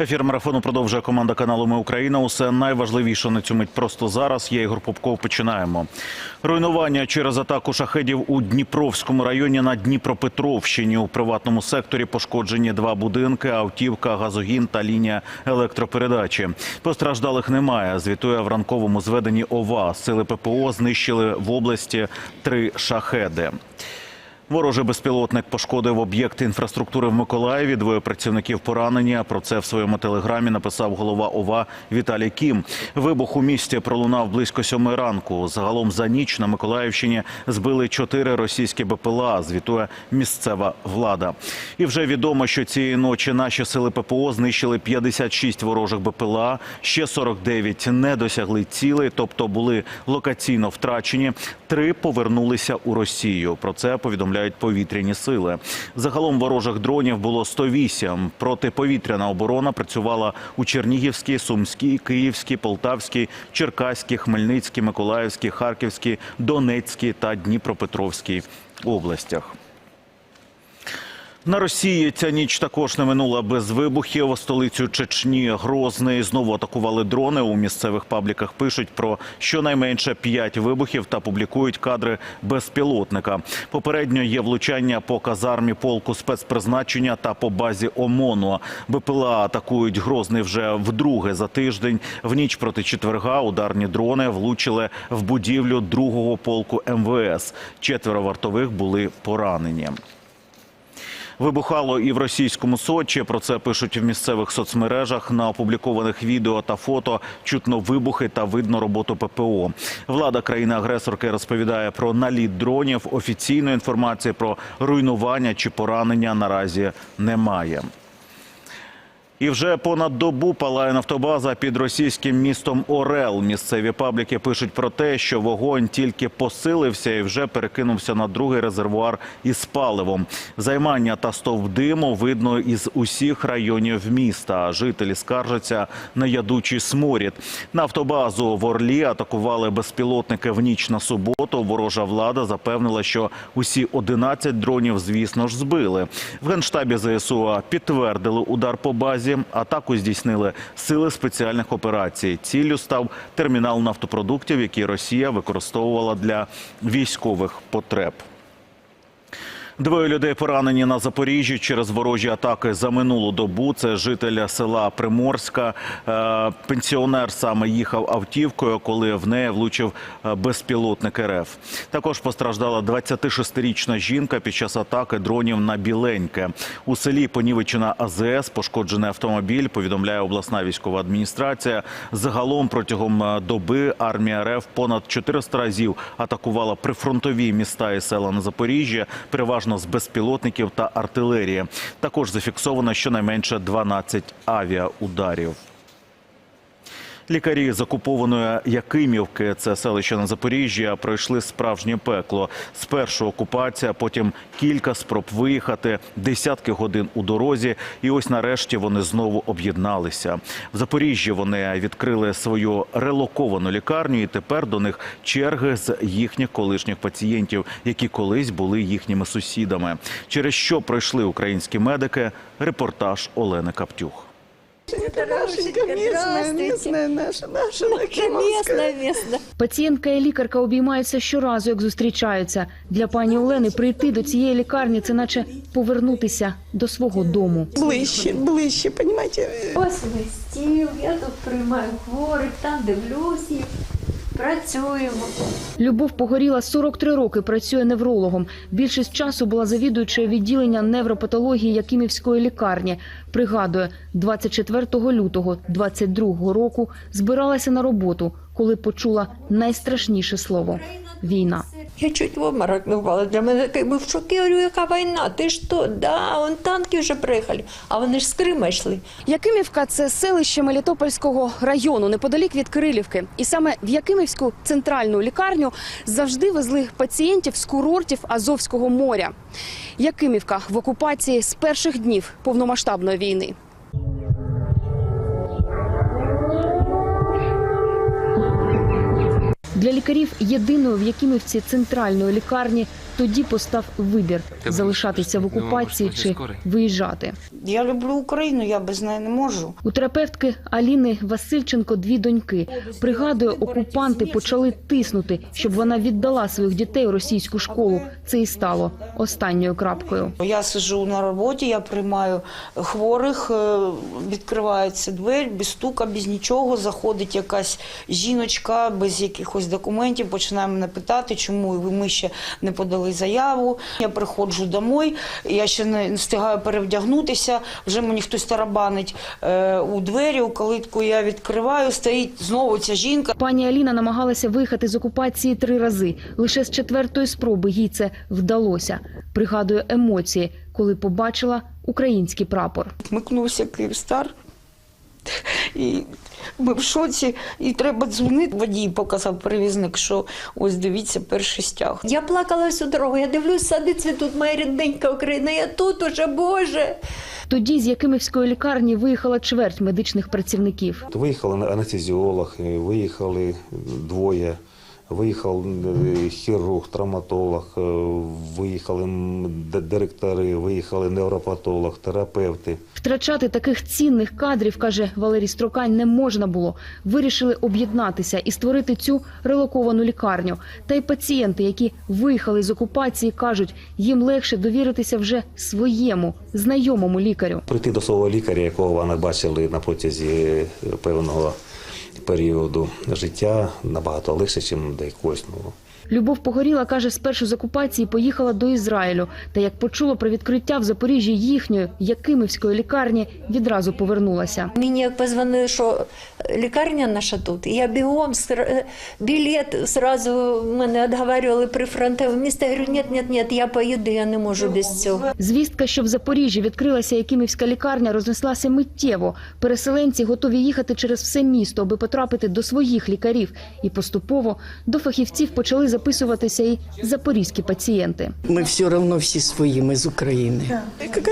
Ефір марафону продовжує команда каналу Ми Україна. Усе найважливіше на цю мить просто зараз. Я Ігор Попков. Починаємо. Руйнування через атаку шахедів у Дніпровському районі на Дніпропетровщині. У приватному секторі пошкоджені два будинки, автівка, газогін та лінія електропередачі. Постраждалих немає. Звітує в ранковому зведенні ОВА. Сили ППО знищили в області три шахеди. Ворожий безпілотник пошкодив об'єкт інфраструктури в Миколаєві. Двоє працівників поранені. Про це в своєму телеграмі написав голова ОВА Віталій Кім. Вибух у місті пролунав близько сьомої ранку. Загалом за ніч на Миколаївщині збили чотири російські БПЛА. Звітує місцева влада. І вже відомо, що цієї ночі наші сили ППО знищили 56 ворожих БПЛА. Ще 49 не досягли цілей, тобто були локаційно втрачені. Три повернулися у Росію. Про це повідомляють повітряні сили. Загалом ворожих дронів було 108. Протиповітряна оборона працювала у Чернігівській, Сумській, Київській, Полтавській, Черкаській, Хмельницькій, Миколаївській, Харківській, Донецькій та Дніпропетровській областях. На Росії ця ніч також не минула без вибухів. Столицю Чечні Грозний знову атакували дрони. У місцевих пабліках пишуть про щонайменше п'ять вибухів та публікують кадри безпілотника. Попередньо є влучання по казармі полку спецпризначення та по базі ОМОНу. БПЛА атакують Грозний вже вдруге за тиждень. В ніч проти четверга ударні дрони влучили в будівлю другого полку МВС. Четверо вартових були поранені. Вибухало і в російському Сочі. Про це пишуть в місцевих соцмережах. На опублікованих відео та фото чутно вибухи та видно роботу ППО. Влада країни-агресорки розповідає про наліт дронів. Офіційної інформації про руйнування чи поранення наразі немає. І вже понад добу палає нафтобаза під російським містом Орел. Місцеві пабліки пишуть про те, що вогонь тільки посилився і вже перекинувся на другий резервуар із паливом. Займання та стовп диму видно із усіх районів міста. Жителі скаржаться на ядучий сморід. Нафтобазу в Орлі атакували безпілотники в ніч на суботу. Ворожа влада запевнила, що усі 11 дронів, звісно ж, збили. В генштабі ЗСУ підтвердили удар по базі. Атаку здійснили сили спеціальних операцій. Ціллю став термінал нафтопродуктів, який Росія використовувала для військових потреб. Двоє людей поранені на Запоріжжі через ворожі атаки за минулу добу. Це жителя села Приморська. Е, Пенсіонер саме їхав автівкою, коли в неї влучив е, безпілотник РФ. Також постраждала 26-річна жінка під час атаки дронів на Біленьке. У селі Понівечина АЗС пошкоджений автомобіль. Повідомляє обласна військова адміністрація. Загалом протягом е, доби армія РФ понад 400 разів атакувала прифронтові міста і села на Запоріжжі. Переважно з безпілотників та артилерії. Також зафіксовано щонайменше 12 авіаударів. Лікарі з окупованої Якимівки, це селище на Запоріжжі, пройшли справжнє пекло. Спершу окупація, потім кілька спроб виїхати, десятки годин у дорозі. І ось нарешті вони знову об'єдналися. В Запоріжжі вони відкрили свою релоковану лікарню, і тепер до них черги з їхніх колишніх пацієнтів, які колись були їхніми сусідами. Через що пройшли українські медики? Репортаж Олени Каптюх. Это Рашенька, местная, местная наша, наша местная, местная. Пацієнтка і лікарка обіймаються щоразу, як зустрічаються. Для пані Олени прийти до цієї лікарні це наче повернутися до свого дому. Ближче, ближче, понимаете? Ось весь стіл, я тут приймаю хворих, там дивлюсь їх, працюємо. Любов погоріла 43 роки, працює неврологом. Більшість часу була завідуючою відділення невропатології Якимівської лікарні. Пригадує, 24 лютого 22 року збиралася на роботу, коли почула найстрашніше слово війна. Я чуть в обморок не впала. Для мене такий був шок. Я говорю, яка війна? Ти що? Да, вон танки вже приїхали, а вони ж з Крима йшли. Якимівка це селище Мелітопольського району неподалік від Кирилівки. І саме в Якимівську центральну лікарню завжди везли пацієнтів з курортів Азовського моря. Якимівка в окупації з перших днів повномасштабної війни. Для лікарів єдиною в Якимівці центральної лікарні Тоді постав вибір залишатися в окупації чи виїжджати. Я люблю Україну, я без неї не можу. У терапевтки Аліни Васильченко дві доньки. Пригадує, окупанти почали тиснути, щоб вона віддала своїх дітей у російську школу. Це і стало останньою крапкою. Я сиджу на роботі, я приймаю хворих, е, відкриваються двері, без стука, без нічого. Заходить якась жіночка без якихось документів, починає мене питати, чому ми ще не подали заяву. Я приходжу домой, я ще не встигаю перевдягнутися, вже мені хтось тарабанить е, у двері, у калитку я відкриваю, стоїть знову ця жінка. Пані Аліна намагалася виїхати з окупації три рази. Лише з четвертої спроби їй це вдалося. Пригадує емоції, коли побачила український прапор. Вмикнувся Київстар. І ми в шоці, і треба дзвонити. Водій показав перевізник, що ось дивіться перший стяг. Я плакала всю дорогу. Я дивлюсь, сади цвітуть, моя рідненька Україна. Я тут уже, Боже. Тоді з Якимівської лікарні виїхала чверть медичних працівників. Виїхали анестезіолог, виїхали двоє, виїхав е, хірург, травматолог, е, виїхали директори, виїхали невропатолог, терапевти. Втрачати таких цінних кадрів, каже Валерій Строкань, не можна було. Вирішили об'єднатися і створити цю релоковану лікарню. Та й пацієнти, які виїхали з окупації, кажуть, їм легше довіритися вже своєму знайомому лікарю. Прийти до свого лікаря, якого вони бачили на протязі е, певного періоду життя, набагато легше, ніж до якогось. Ну, Любов Погоріла каже, спершу з окупації поїхала до Ізраїлю. Та як почула про відкриття в Запоріжжі їхньої Якимівської лікарні, відразу повернулася. Мені як позвонили, що лікарня наша тут, і я бігом сра- білет сразу мене відговарювали при фронтовому місті. Я говорю, ні, ні, ні, я поїду, я не можу без цього. Звістка, що в Запоріжжі відкрилася Якимівська лікарня, рознеслася миттєво. Переселенці готові їхати через все місто, аби потрапити до своїх лікарів. І поступово до фахівців почали записуватися і запорізькі пацієнти. Ми все одно всі свої, ми з України.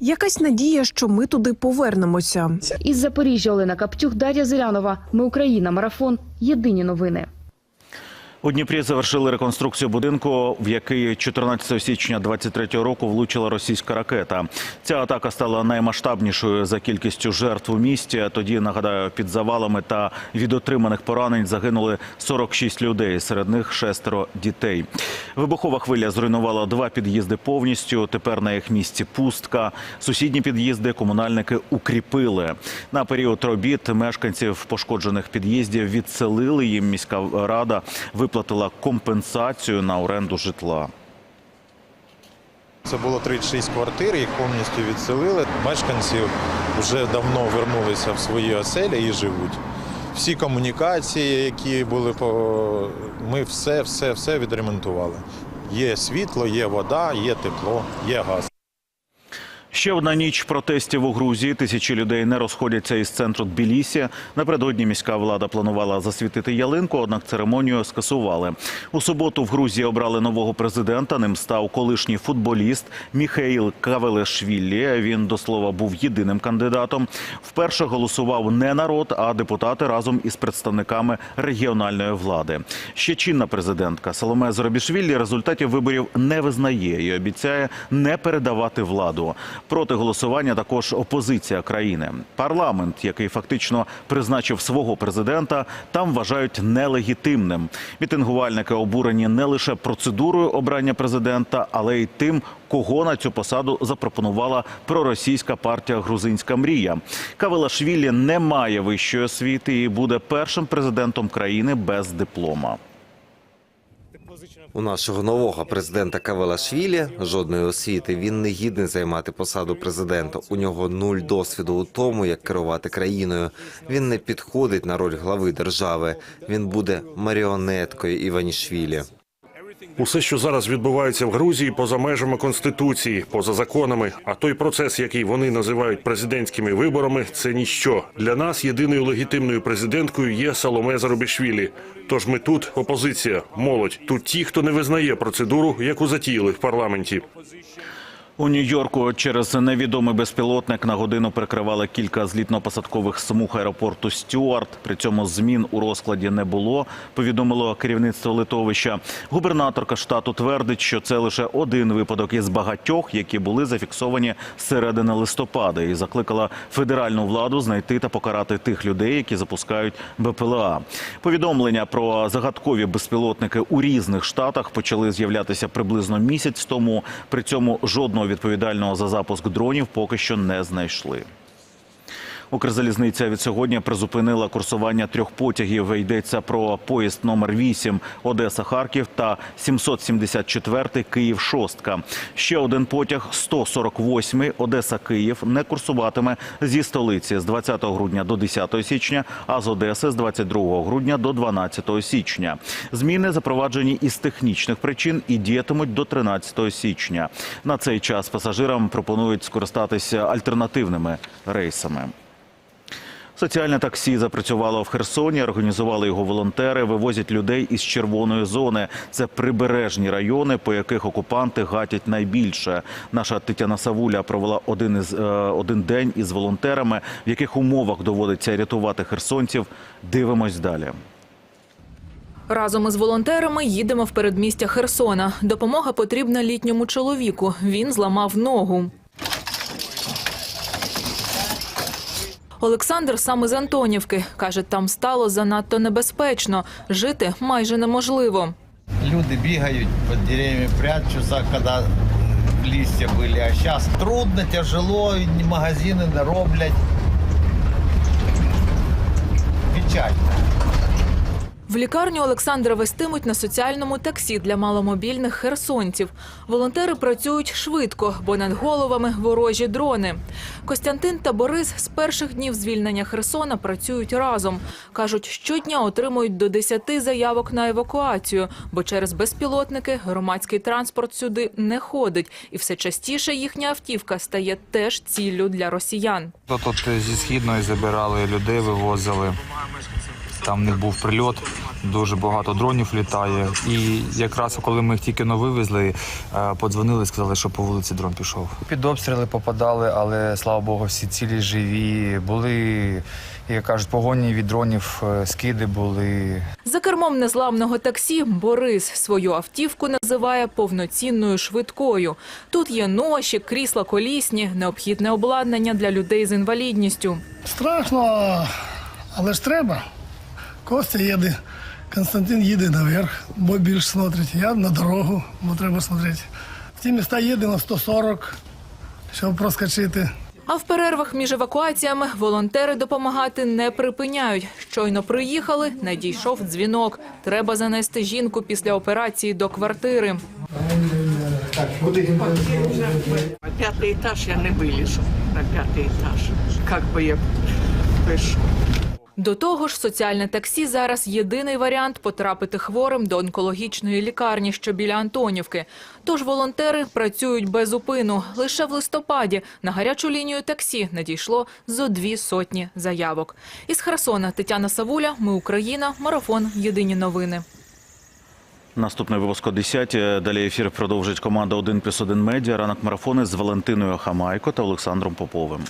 Якась надія, що ми туди повернемося. Із Запоріжжя Олена Каптюх, Дар'я Зелянова. Ми Україна. Марафон. Єдині новини. У Дніпрі завершили реконструкцію будинку, в який 14 січня 23-го року влучила російська ракета. Ця атака стала наймасштабнішою за кількістю жертв у місті. Тоді нагадаю, під завалами та від отриманих поранень загинули 46 людей. Серед них шестеро дітей. Вибухова хвиля зруйнувала два під'їзди повністю. Тепер на їх місці пустка. Сусідні під'їзди комунальники укріпили. На період робіт мешканців пошкоджених під'їздів відселили. Їм міська рада виплатила компенсацію на оренду житла. Це було 36 квартир, їх повністю відселили. Мешканці вже давно вернулися в свої оселі і живуть. Всі комунікації, які були ми все, все, все відремонтували. Є світло, є вода, є тепло, є газ. Ще одна ніч протестів у Грузії. Тисячі людей не розходяться із центру Тбілісі. Напередодні міська влада планувала засвітити ялинку, однак церемонію скасували. У суботу в Грузії обрали нового президента. Ним став колишній футболіст Міхеїл Кавелешвілі. Він до слова був єдиним кандидатом. Вперше голосував не народ, а депутати разом із представниками регіональної влади. Ще чинна президентка Соломе Зоробішвілі результатів виборів не визнає і обіцяє не передавати владу. Проти голосування також опозиція країни. Парламент, який фактично призначив свого президента, там вважають нелегітимним. Мітингувальники обурені не лише процедурою обрання президента, але й тим, кого на цю посаду запропонувала проросійська партія Грузинська мрія. Кавелашвілі не має вищої освіти і буде першим президентом країни без диплома. У нашого нового президента Кавелашвілі жодної освіти. Він не гідний займати посаду президента. У нього нуль досвіду у тому, як керувати країною. Він не підходить на роль глави держави. Він буде маріонеткою Іванішвілі. Усе, що зараз відбувається в Грузії, поза межами конституції, поза законами. А той процес, який вони називають президентськими виборами, це ніщо. Для нас єдиною легітимною президенткою є Саломе Зарубішвілі. Тож ми тут опозиція, молодь. Тут ті, хто не визнає процедуру, яку затіяли в парламенті. У Нью-Йорку через невідомий безпілотник на годину перекривали кілька злітно-посадкових смуг аеропорту Стюарт. При цьому змін у розкладі не було. Повідомило керівництво литовища. Губернаторка штату твердить, що це лише один випадок із багатьох, які були зафіксовані середини листопада, і закликала федеральну владу знайти та покарати тих людей, які запускають БПЛА. Повідомлення про загадкові безпілотники у різних штатах почали з'являтися приблизно місяць тому. При цьому жодного відповідального за запуск дронів поки що не знайшли. Укрзалізниця від сьогодні призупинила курсування трьох потягів. Йдеться про поїзд номер 8 Одеса-Харків та 774 Київ-Шостка. Ще один потяг 148 Одеса-Київ не курсуватиме зі столиці з 20 грудня до 10 січня, а з Одеси з 22 грудня до 12 січня. Зміни запроваджені із технічних причин і діятимуть до 13 січня. На цей час пасажирам пропонують скористатися альтернативними рейсами. Соціальне таксі запрацювало в Херсоні. Організували його волонтери. Вивозять людей із червоної зони. Це прибережні райони, по яких окупанти гатять найбільше. Наша Тетяна Савуля провела один із е, один день із волонтерами, в яких умовах доводиться рятувати херсонців. Дивимось далі. Разом із волонтерами їдемо в передмістя Херсона. Допомога потрібна літньому чоловіку. Він зламав ногу. Олександр сам із Антонівки. Каже, там стало занадто небезпечно. Жити майже неможливо. Люди бігають під деревами, прячуться, коли листя були. А зараз трудно, тяжело, магазини не роблять. Печально. В лікарню Олександра вестимуть на соціальному таксі для маломобільних херсонців. Волонтери працюють швидко, бо над головами ворожі дрони. Костянтин та Борис з перших днів звільнення Херсона працюють разом. Кажуть, щодня отримують до 10 заявок на евакуацію, бо через безпілотники громадський транспорт сюди не ходить, і все частіше їхня автівка стає теж ціллю для росіян. Тут зі східної забирали людей, вивозили. Там в них був прильот, дуже багато дронів літає. І якраз коли ми їх тільки но вивезли, е, подзвонили, сказали, що по вулиці дрон пішов. Під обстріли попадали, але слава Богу, всі цілі живі. Були, як кажуть, погоні від дронів, е, скиди були. За кермом незламного таксі Борис свою автівку називає повноцінною швидкою. Тут є ноші, крісла колісні, необхідне обладнання для людей з інвалідністю. Страшно, але ж треба. Костя їде, Константин їде наверх, бо більш смотрить. Я на дорогу, бо треба смотрети. В ті міста їде на 140, щоб проскочити. А в перервах між евакуаціями волонтери допомагати не припиняють. Щойно приїхали, надійшов дзвінок. Треба занести жінку після операції до квартири. Пятый этаж я не вылежу на пятый этаж. Как бы я пишу. До того ж, соціальне таксі зараз єдиний варіант потрапити хворим до онкологічної лікарні, що біля Антонівки. Тож волонтери працюють без упину. Лише в листопаді на гарячу лінію таксі надійшло зо дві сотні заявок. Із Херсона Тетяна Савуля. Ми Україна. Марафон. Єдині новини. Наступний випуск о 10. Далі ефір продовжить команда «1 плюс 1 медіа. Ранок марафони з Валентиною Хамайко та Олександром Поповим.